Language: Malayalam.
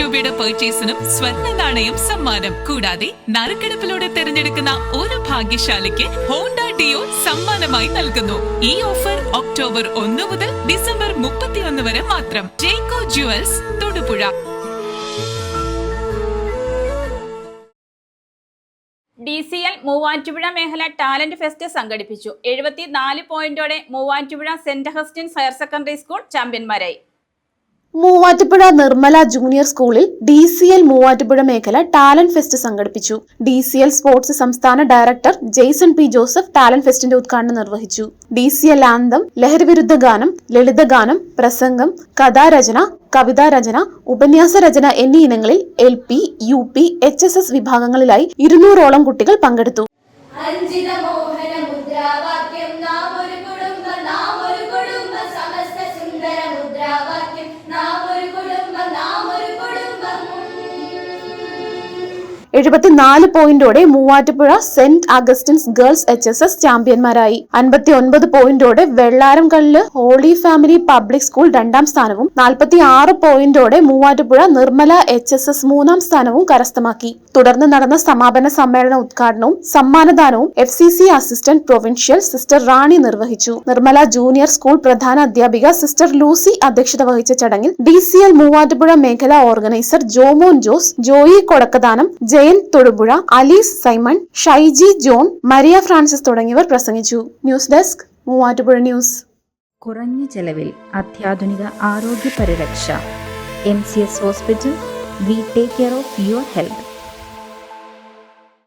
രൂപയുടെ പർച്ചേസിനും സ്വർണ നാണയം സമ്മാനം. കൂടാതെ നറുക്കെടുപ്പിലൂടെ തിരഞ്ഞെടുക്കുന്ന ഒരു ഭാഗ്യശാലിക്ക് ഹോണ്ട ഡിയോ സമ്മാനമായി നൽകുന്നു. ഈ ഓഫർ ഒക്ടോബർ ഒന്ന് മുതൽ ഡിസംബർ മുപ്പത്തിയൊന്ന് വരെ മാത്രം. Jacko jewels Thodupuzha. D C L Muvattupuzha മേഖല ടാലന്റ് ഫെസ്റ്റ് സംഘടിപ്പിച്ചു. എഴുപത്തി നാല് പോയിന്റോടെ Muvattupuzha Saint Augustine's higher secondary school ചാമ്പ്യന്മാരായി. Muvattupuzha Nirmala junior സ്കൂളിൽ ഡി സി എൽ മൂവാറ്റുപുഴ മേഖല ടാലന്റ് ഫെസ്റ്റ് സംഘടിപ്പിച്ചു. ഡി സി എൽ സ്പോർട്സ് സംസ്ഥാന director Jaison P Joseph talent ഫെസ്റ്റിന്റെ ഉദ്ഘാടനം നിർവഹിച്ചു. ഡി സി എൽ ആന്തം ലഹരിവിരുദ്ധ ഗാനം ലളിതഗാനം പ്രസംഗം കഥാരചന കവിതാരചന ഉപന്യാസ രചന എന്നീ ഇനങ്ങളിൽ L P U P H S S വിഭാഗങ്ങളിലായി ഇരുന്നൂറോളം കുട്ടികൾ പങ്കെടുത്തു. എഴുപത്തിനാല് പോയിന്റോടെ Muvattupuzha Saint Augustine's girls H S S ചാമ്പ്യന്മാരായി. അൻപത്തി ഒൻപത് പോയിന്റോടെ വെള്ളാരം കല്ല് ഹോളി ഫാമിലി പബ്ലിക് സ്കൂൾ രണ്ടാം സ്ഥാനവും നാൽപ്പത്തി ആറ് പോയിന്റോടെ Muvattupuzha Nirmala H S S മൂന്നാം സ്ഥാനവും കരസ്ഥമാക്കി. തുടർന്ന് നടന്ന സമാപന സമ്മേളന ഉദ്ഘാടനവും സമ്മാനദാനവും F C C assistant provincial sister Rani നിർവഹിച്ചു. നിർമ്മല ജൂനിയർ സ്കൂൾ പ്രധാന അധ്യാപിക സിസ്റ്റർ ലൂസി അധ്യക്ഷത വഹിച്ച ചടങ്ങിൽ ഡി സി എൽ മൂവാറ്റുപുഴ മേഖലാ ഓർഗനൈസർ ജോമോൻ ജോസ് ജോയി കൊടക്കദാനം ജയൻ തൊടുപുഴ അലീസ് സൈമൺ ഷൈജി ജോൺ മരിയ ഫ്രാൻസിസ് തുടങ്ങിയവർ പ്രസംഗിച്ചു. News desk Muvattupuzha news. കുറഞ്ഞ ചെലവിൽ അത്യാധുനിക ആരോഗ്യ പരിരക്ഷ. M C S hospital we take care of your health.